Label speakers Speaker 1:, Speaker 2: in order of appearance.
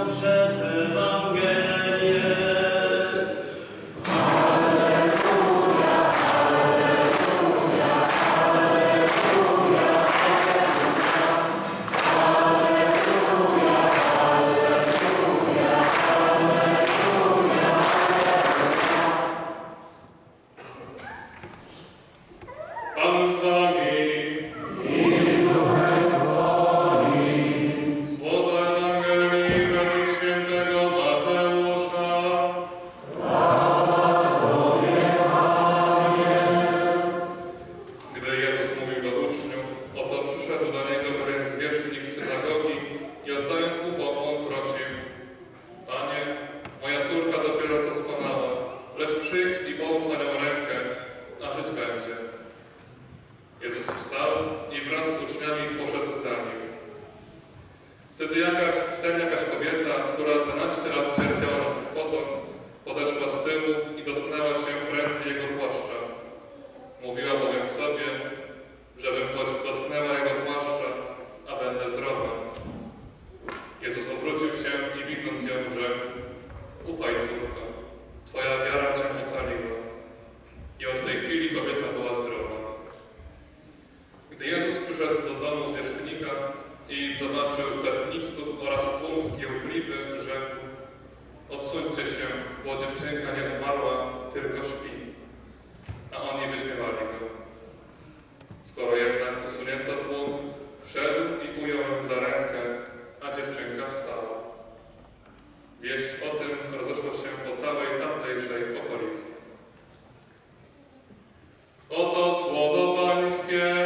Speaker 1: Pan z nami. Doskonała, lecz przyjdź i połóż na nią rękę, a żyć będzie. Jezus wstał i wraz z uczniami poszedł za nim. Wtedy jakaś, wtem jakaś kobieta, która 12 lat cierpiała na krwotok, podeszła z tyłu i dotknęła się prędzej jego płaszcza. Mówiła bowiem sobie, żebym choć dotknęła jego płaszcza, a będę zdrowa. Jezus obrócił się i widząc ją rzekł, ufaj córko, twoja wiara cię ocaliła. I od tej chwili kobieta była zdrowa. Gdy Jezus przyszedł do domu zwierzchnika i zobaczył fletnistów oraz tłum zgiełkliwy, rzekł Odsuńcie się, bo dziewczynka nie umarła, tylko śpi. A oni wyśmiewali go. Skoro jednak usunięto tłum, wszedł i ujął ją za rękę, a dziewczynka wstała. Wieść o tym Слово панське.